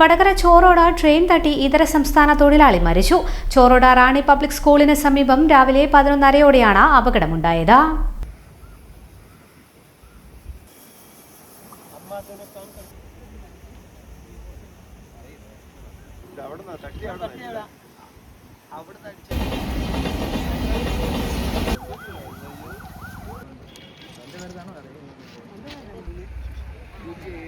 Vadakara ചോറോട train തട്ടി ഇതര സംസ്ഥാന തൊഴിലാളി മരിച്ചു. ചോറോട റാണി പബ്ലിക് സ്കൂളിന് സമീപം രാവിലെ പതിനൊന്നരയോടെയാണ് അപകടമുണ്ടായത്. Stop,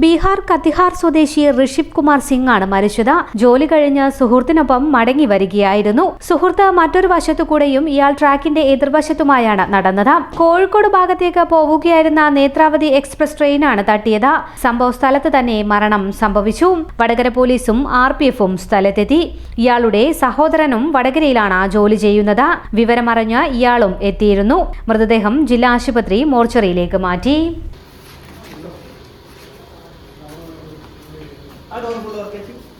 ബീഹാർ കത്തിഹാർ സ്വദേശി ഋഷിബ് കുമാർ സിംഗ് ആണ് മരിച്ചത്. ജോലി കഴിഞ്ഞ് സുഹൃത്തിനൊപ്പം മടങ്ങി വരികയായിരുന്നു. സുഹൃത്ത് മറ്റൊരു വശത്തുകൂടെയും ഇയാൾ ട്രാക്കിന്റെ എതിർവശത്തുമായാണ് നടന്നത്. കോഴിക്കോട് ഭാഗത്തേക്ക് പോവുകയായിരുന്ന നേത്രാവതി എക്സ്പ്രസ് ട്രെയിനാണ് തട്ടിയത്. സംഭവ സ്ഥലത്ത് തന്നെ മരണം സംഭവിച്ചു. വടകര പോലീസും ആർ പി എഫും സ്ഥലത്തെത്തി. ഇയാളുടെ സഹോദരനും വടകരയിലാണ് ജോലി ചെയ്യുന്നത്. വിവരമറിഞ്ഞ് ഇയാളും എത്തിയിരുന്നു. മൃതദേഹം ജില്ലാ ആശുപത്രി മോർച്ചറിയിലേക്ക് മാറ്റി. I don't know who are catching.